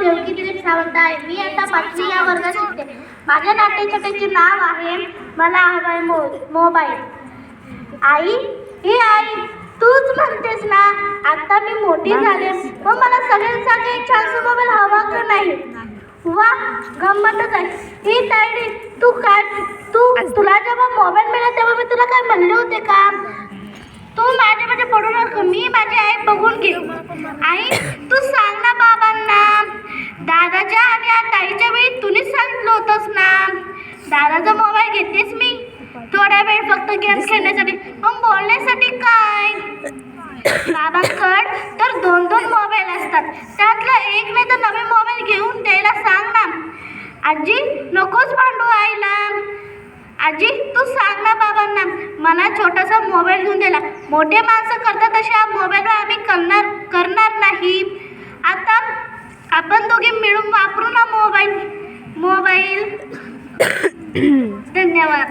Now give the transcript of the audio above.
देवकी दिलीप सावंत आहे. मी आता पाचवी या वर्गात शिकते. माझ्या नाट्यछटेचे नाव आहे मला हवा आहे मो मोबाईल. आई हे आई तूच म्हणतेस ना आता मी मोठी झाले. मग मला सगळ्यांसारखे एक छानसा मोबाईल हवा का नाही? वा गंमतच आहे. ही तायडी तू काय तू तुला जेव्हा मोबाईल मिळाला तेव्हा मी तुला काय म्हणले होते का? तू माझ्या माझ्या पडू नको मी माझी आई बघून घे आई तू सांग ना बाबांना दादाच्या आणि या ताईच्या वेळी तुम्हीच सांगितलं होतंस ना दादाचा मोबाईल घेतेस मी? थोडा वेळ फक्त गेम खेळण्यासाठी. मग बोलण्यासाठी काय? बाबांकड तर दोन दोन मोबाईल असतात. त्यातला एक नाही तर नवीन मोबाईल घेऊन द्यायला सांग ना आजी नकोच भांडू आईला. आजी तू सांग ना बाबांना. मला छोटासा मोबाईल घेऊन दिला मोठे माणसं करतात तसे हा मोबाईलवर आम्ही करणार करणार नाही. आता आपण दोघे मिळून वापरू ना मोबाईल. धन्यवाद.